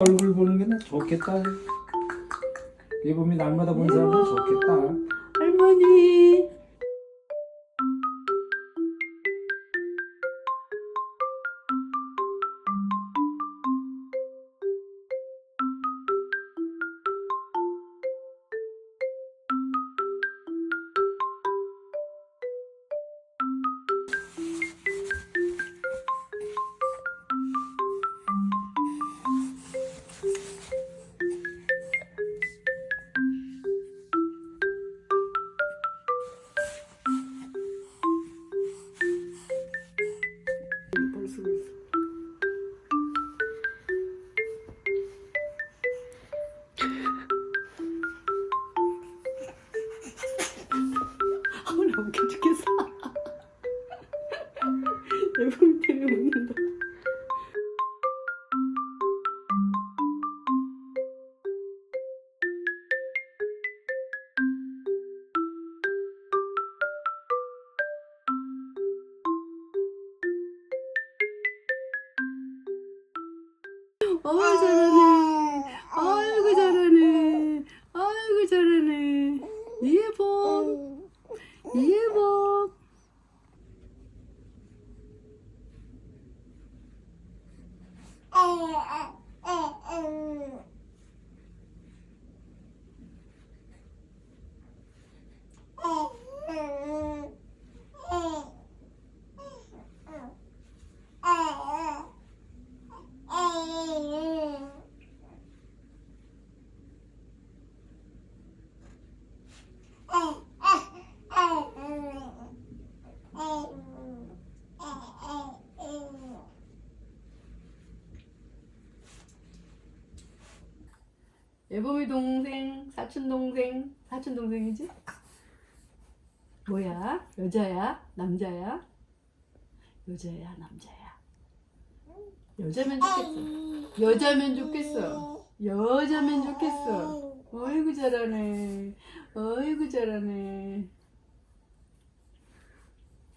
얼굴 보는 게 나 좋겠다. 예봄이 날마다 본 사람은 좋겠다. 할머니. 나 웃겨 죽겠어. 예쁨 때문에 웃는다. 어우 잘하네. 아이고 잘하네. 아이고 잘하네. 예봄. 예 예봄이 동생, 사촌 동생, 사촌 동생이지? 뭐야? 여자야? 남자야? 여자야? 남자야? 여자면 좋겠어. 여자면 좋겠어. 여자면 좋겠어. 어이구 잘하네. 어이구 잘하네.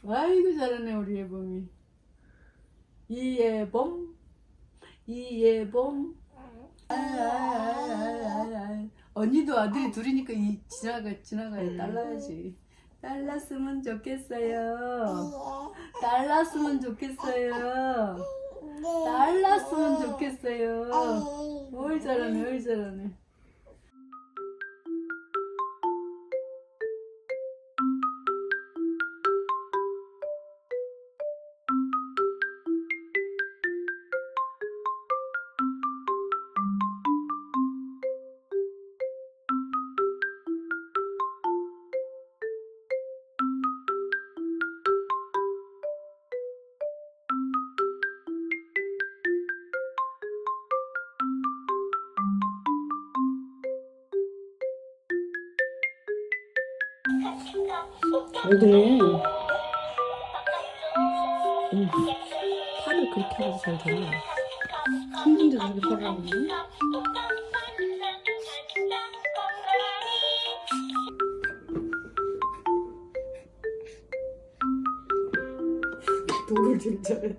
아이고 잘하네 우리 예봄이. 이예봄, 이예봄. 언니도 아들이 둘이니까 이 지나가 지나가야 딸라야지. 딸랐으면 좋겠어요. 딸랐으면 좋겠어요. 딸랐으면 좋겠어요. 뭘 잘하네, 뭘 잘하네. 왜 그래? 응. 팔을 그렇게 하고 잘 되나? 힘든데 저렇게 팔을 하고 있네? 돌을 진짜해.